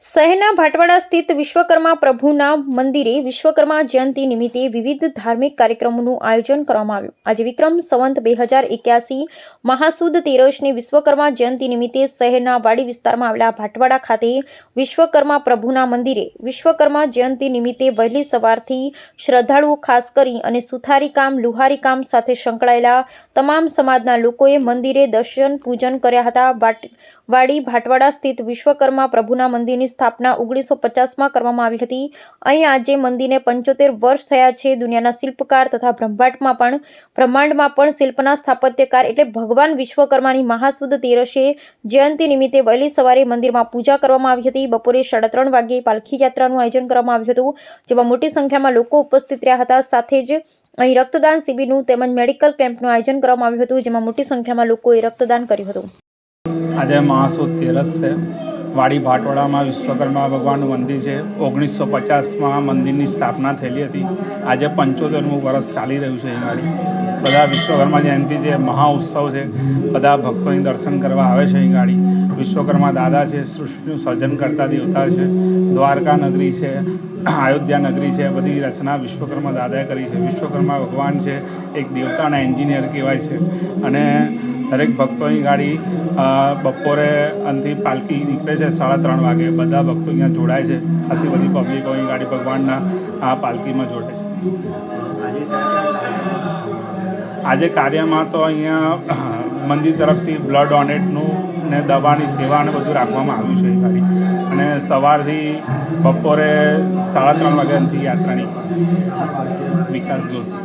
શહેરના ભાટવાડા સ્થિત વિશ્વકર્મા પ્રભુના મંદિરે વિશ્વકર્મા જયંતિ નિમિત્તે વિવિધ ધાર્મિક કાર્યક્રમોનું આયોજન કરવામાં આવ્યું. આજે વિક્રમ સંવંત બે હજાર એક્યાસી મહાસુદ તેરસની વિશ્વકર્મા જયંતિ નિમિત્તે શહેરના વાડી વિસ્તારમાં આવેલા ભાટવાડા ખાતે વિશ્વકર્મા પ્રભુના મંદિરે વિશ્વકર્મા જયંતિ નિમિત્તે વહેલી સવારથી શ્રદ્ધાળુઓ ખાસ કરી અને સુથારી કામ લુહારી કામ સાથે સંકળાયેલા તમામ સમાજના લોકોએ મંદિરે દર્શન પૂજન કર્યા હતા. વાડી ભાટવાડા સ્થિત વિશ્વકર્મા પ્રભુના મંદિરની સ્થાપના ઓગણીસો પચાસમાં કરવામાં આવી હતી. અહીં આજે મંદિરને પંચોતેર વર્ષ થયા છે. દુનિયાના શિલ્પકાર તથા બ્રહ્માંડમાં પણ બ્રહ્માંડમાં પણ શિલ્પના સ્થાપત્યકાર એટલે ભગવાન વિશ્વકર્માની મહાસુદ તેરસે જયંતિ નિમિત્તે વહેલી સવારે મંદિરમાં પૂજા કરવામાં આવી હતી. બપોરે સાડા ત્રણ વાગ્યે પાલખી યાત્રાનું આયોજન કરવામાં આવ્યું હતું, જેમાં મોટી સંખ્યામાં લોકો ઉપસ્થિત રહ્યા હતા. સાથે જ અહીં રક્તદાન શિબિરનું તેમજ મેડિકલ કેમ્પનું આયોજન કરવામાં આવ્યું હતું, જેમાં મોટી સંખ્યામાં લોકોએ રક્તદાન કર્યું હતું. આજે મહાસુદ તેરસ છે વાડી ભાટવાડામાં વિશ્વકર્મા ભગવાનનું મંદિર છે. ઓગણીસો પચાસમાં મંદિરની સ્થાપના થયેલી હતી. આજે પંચોતેરમું વર્ષ ચાલી રહ્યું છે એ ગાડી બધા વિશ્વકર્મા જયંતિ છે મહાઉત્સવ છે. બધા ભક્તોની દર્શન કરવા આવે છે અહીં ગાડી વિશ્વકર્મા દાદા છે, સૃષ્ટિનું સર્જન કરતા દેવતા છે. દ્વારકા નગરી છે, અયોધ્યા નગરી છે, બધી રચના વિશ્વકર્મા દાદાએ કરી છે. વિશ્વકર્મા ભગવાન છે, એક દેવતાના એન્જિનિયર કહેવાય છે. અને દરેક ભક્તોની ગાડી બપોરે અંતિમ પાલકી નીકળે છે સાડા ત્રણ વાગે. બધા ભક્તો અહીંયા જોડાય છે. ખાસી બધી પબ્લિકો અહીં ગાડી ભગવાનના આ પાલકીમાં જોડાય છે. આજે કાર્યમાં તો અહીંયા મંદિર તરફથી બ્લડ ડોનેટનું ને દવાની સેવા અને બધું રાખવામાં આવ્યું છે એ ગાડી. અને સવારથી બપોરે સાડા ત્રણ વાગ્યાથી યાત્રા નીકળશે વિકાસ જોશી.